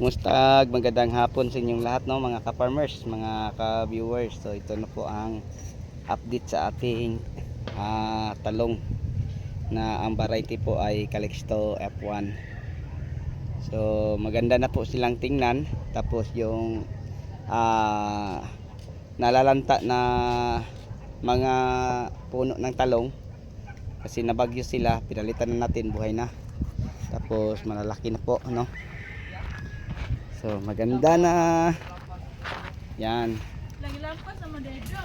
Kumusta? Magandang hapon sa inyong lahat no mga ka-farmers, mga ka-viewers. So ito na po ang update sa ating ah, talong na ang variety po ay Calixto F1. So maganda na po silang tingnan. Tapos yung ah, nalalanta na mga puno ng talong kasi nabagyo sila, pinalitan na natin, buhay na. Tapos malalaki na po, no? So, maganda na. Yan. Lagi lampas sama Dejo.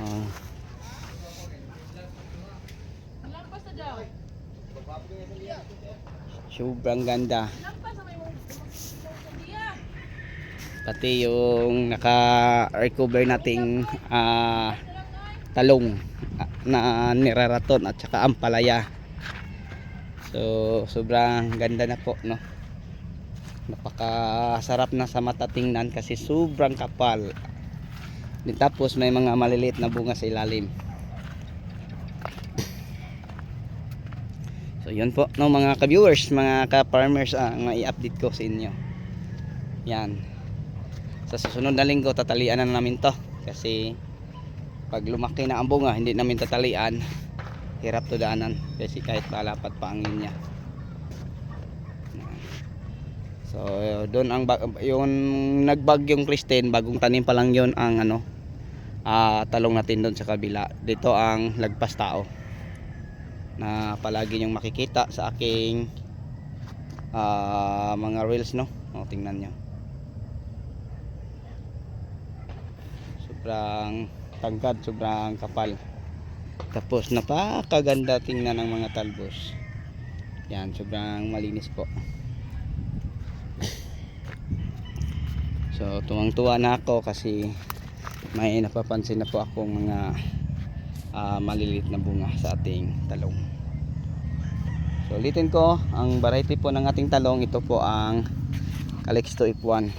Oh, Lampas na daw. sobrang ganda. Pati yung naka-recover nating ah, talong ah, na niraraton at saka ampalaya. So, sobrang ganda na po, no? Napakasarap na sa mata tingnan kasi sobrang kapal. Tapos may mga maliliit na bunga sa ilalim. So, yun po, no, mga ka-viewers, mga ka-farmers, ang i-update ko sa inyo. Yan. Sa susunod na linggo, tatalian na namin to. Kasi, pag lumaki na ang bunga, hindi namin tatalian. Hirap to daanan. Kasi kahit palapat pa ang linya. So, doon ang yung nagbagyong Kristen, bagong tanim pa lang yon ang ano, ah, talong natin doon sa kabila. Dito ang lagpas tao na palagi niyong makikita sa aking ah, mga reels no? O, tingnan nyo sobrang tangkad sobrang kapal. Tapos napakaganda tingnan ng mga talbos. Yan sobrang malinis po so tuwang tuwa na ako kasi may napapansin na po akong mga ah, maliliit na bunga sa ating talong. So ulitin ko, ang variety po ng ating talong, ito po ang Calixto F1.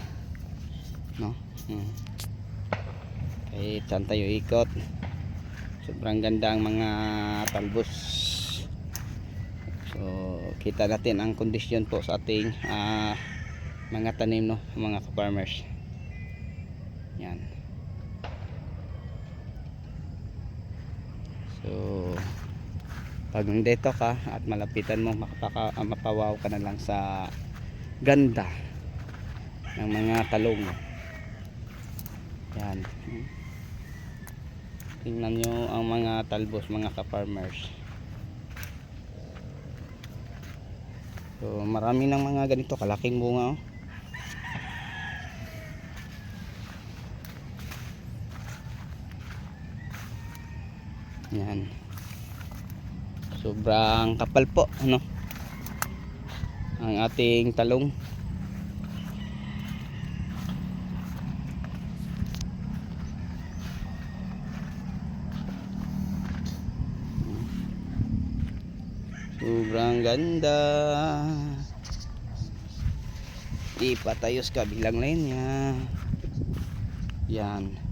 No? Hmm. Okay, saan tayo ikot? Sobrang ganda ang mga talbos. So, kita natin ang kondisyon po sa ating ah, mga tanim, no? Mga farmers. Yan. So, pag nandito ka at malapitan mo, makapaka, ah, mapawaw ka na lang sa ganda ng mga talong. Yan. Tingnan nyo ang mga talbos, mga ka-farmers. So, marami ng mga ganito, kalaking bunga. Oh. Yan. Sobrang kapal po, ano? Ang ating talong. Sobrang ganda. Ipatayos ka bilang linya. Yan.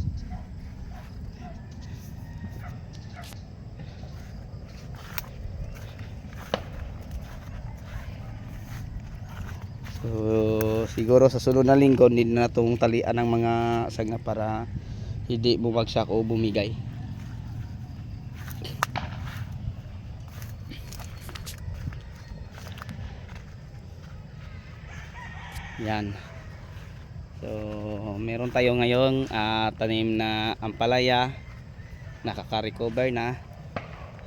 So, siguro sa sunod na linggo, hindi na itong talian ng mga sanga para hindi bumagsak o bumigay. Yan. So, meron tayo ngayong ah, tanim na ampalaya, nakaka-recover na,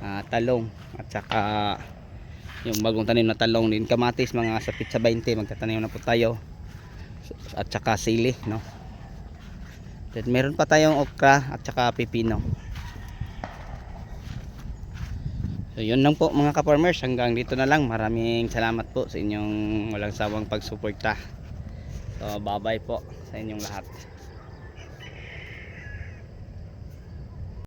ah, talong, at saka yung bagong tanim na talong din kamatis mga sa pizza 20 magtatanim na po tayo. At saka sili no? Then meron pa tayong okra at saka pipino. So yun lang po mga ka-farmers. Hanggang dito na lang. Maraming salamat po sa inyong walang sawang pagsuporta. So bye bye po sa inyong lahat